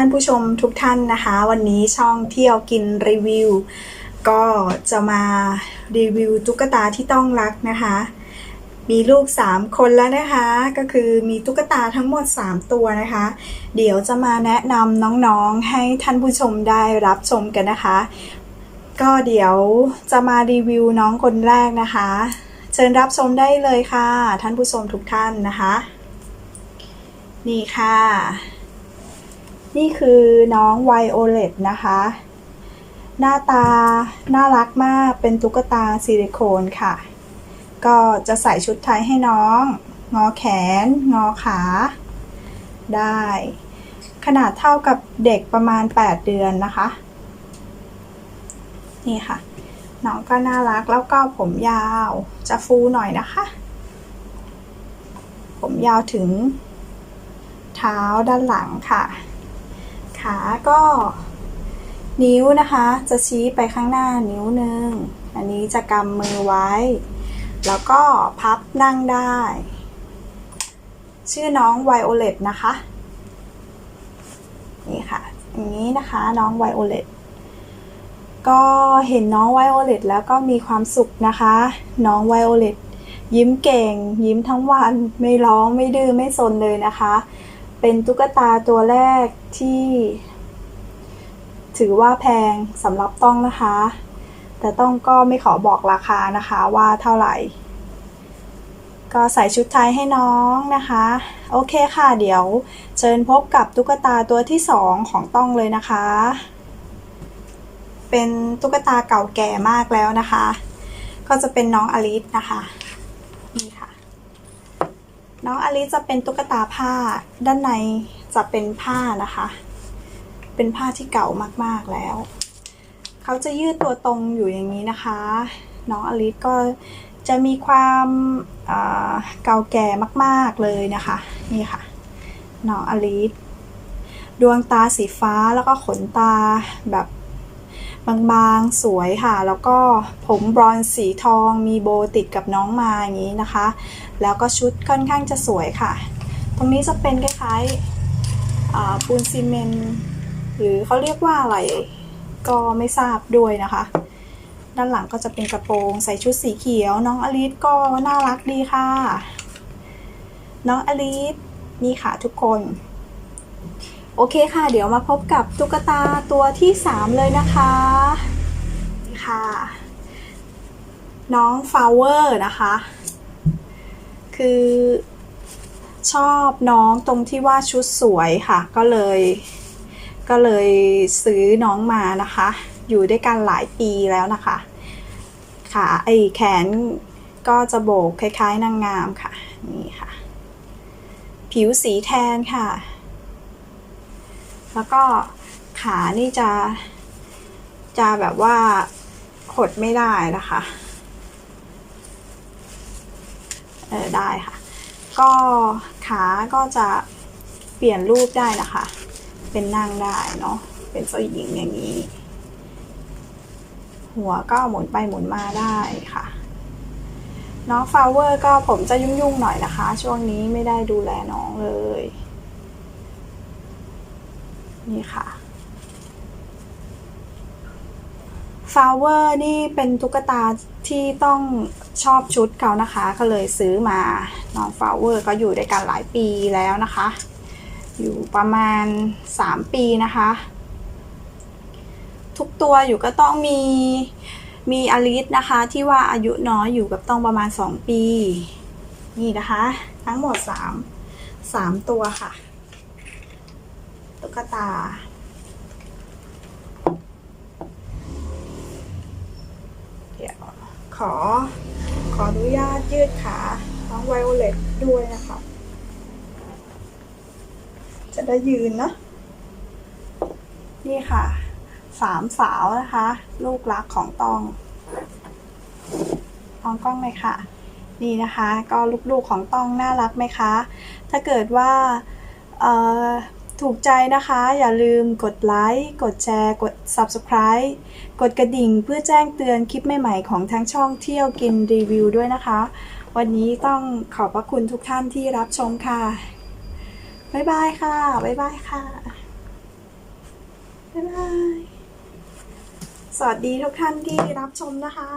ท่านผู้ชมทุกท่านนะคะ วันนี้ช่องเที่ยวกินรีวิว ก็จะมารีวิวตุ๊กตาที่ต้องรักนะคะ มีลูก 3 คนแล้วนะคะ ก็คือมีตุ๊กตาทั้งหมด 3 ตัวนะคะ เดี๋ยวจะมาแนะนำน้องๆให้ท่านผู้ชมได้รับชมกันนะคะ ก็เดี๋ยวจะมารีวิวน้องคนแรกนะคะ เชิญรับชมได้เลยค่ะ ท่านผู้ชมทุกท่านนะคะ นี่ค่ะ นี่คือน้องไวโอเลตนะคะ หน้าตา น่ารักมาก เป็นตุ๊กตาซิลิโคนค่ะ ก็จะใส่ชุดไทยให้น้อง งอแขน งอขา ได้ ขนาดเท่ากับเด็กประมาณ 8 เดือนนะคะ นี่ค่ะ น้องก็น่ารัก แล้วก็ผมยาว จะฟูหน่อยนะคะ ผมยาวถึงเท้าด้านหลังค่ะ ก็นิ้วนะคะ จะชี้ไปข้างหน้านิ้วหนึ่ง อันนี้จะกำมือไว้ แล้วก็พับนั่งได้ ชื่อน้องไวโอเลตนะคะ นี่ค่ะ อย่างนี้นะคะน้องไวโอเลตก็เห็นน้องไวโอเลตแล้วก็มีความสุขนะคะ น้องไวโอเลตยิ้มเก่ง ยิ้มทั้งวัน ไม่ร้องไม่ดื้อไม่ซนเลยนะคะ เป็นตุ๊กตาตัวแรกที่ ถือว่าแพงสำหรับต้องนะคะ แต่ต้องก็ไม่ขอบอกราคานะคะว่าเท่าไหร่ ก็ใส่ชุดไทยให้น้องนะคะ โอเคค่ะ เดี๋ยวเชิญพบกับตุ๊กตาตัวที่สองของต้องเลยนะคะ เป็นตุ๊กตาเก่าแก่มากแล้วนะคะ ก็จะเป็นน้องอลิสนะคะนี่ค่ะ น้องอลิสจะเป็นตุ๊กตาผ้าด้านในจะเป็นผ้านะคะ เป็นผ้าที่เก่ามากๆแล้ว เขาจะยืดตัวตรงอยู่อย่างนี้นะคะ น้องอลิสก็จะมีความเก่าแก่มากๆเลยนะคะ นี่ค่ะ น้องอลิสดวงตาสีฟ้าแล้วก็ขนตาแบบบางๆ สวยค่ะ แล้วก็ผมบรอนซ์สีทองมีโบติดกับน้องมาอย่างนี้นะคะ แล้วก็ชุดค่อนข้างจะสวยค่ะ ตรงนี้จะเป็นคล้ายๆปูนซีเมนต์ หรือเขาเรียกว่าอะไรก็ไม่ทราบด้วยนะคะ ด้านหลังก็จะเป็นกระโปรงใส่ชุดสีเขียว น้องอลิสก็น่ารักดีค่ะ น้องอลิสนี่ค่ะทุกคน โอเคค่ะ เดี๋ยวมาพบกับตุ๊กตาตัวที่ 3 เลยนะคะนี่ค่ะ น้องฟลาวเวอร์นะคะ คือชอบน้องตรงที่ว่าชุดสวยค่ะ ก็เลย ก็เลยซื้อน้องมานะคะ อยู่ด้วยกันหลายปีแล้วนะคะขาไอแขนก็จะโบกคล้าย ๆ นางงามค่ะ นี่ค่ะ ผิวสีแทนค่ะ แล้วก็ขานี่จะ จะแบบว่าหดไม่ได้นะคะเออได้ค่ะ ก็ขาก็จะเปลี่ยนรูปได้นะคะ เป็นนั่งได้เนาะเป็นเจ้าหญิงอย่างนี้ หัวก็หมุนไปหมุนมาได้ค่ะน้องฟลาวเวอร์ก็ผมจะยุ่งๆหน่อยนะคะ ช่วงนี้ไม่ได้ดูแลน้องเลย นี่ค่ะฟลาวเวอร์นี่เป็นตุ๊กตาที่ต้องชอบชุดเขานะคะ ก็เลยซื้อมาน้องฟลาวเวอร์ก็อยู่ด้วยกันหลายปีแล้วนะคะ อยู่ประมาณ 3 ปีนะคะ ทุกตัวอยู่ก็ต้องมีมีอลิสนะคะ ที่ว่าอายุน้อยอยู่กับต้องประมาณ 2 ปี นี่นะคะ ทั้งหมด 3 3 ตัวค่ะ ตุ๊กตาเดี๋ยวขอขออนุญาตยืดขาน้องไวโอเลตด้วยนะคะ จะได้ยืนนะ นี่ค่ะ สามสาวนะคะ ลูกรักของตองตองกล้องเลยค่ะ นี่นะคะ ก็ลูกๆของตองน่ารักไหมคะ ถ้าเกิดว่าถูกใจนะคะ อย่าลืมกดไลค์กดแชร์ กด Subscribe กดกระดิ่งเพื่อแจ้งเตือนคลิปใหม่ๆของทั้งช่องเที่ยวกินรีวิวด้วยนะคะ วันนี้ต้องขอบพระคุณทุกท่านที่รับชมค่ะ บายบายค่ะบายบายค่ะบายบาย สวัสดีทุกท่านที่รับชมนะคะ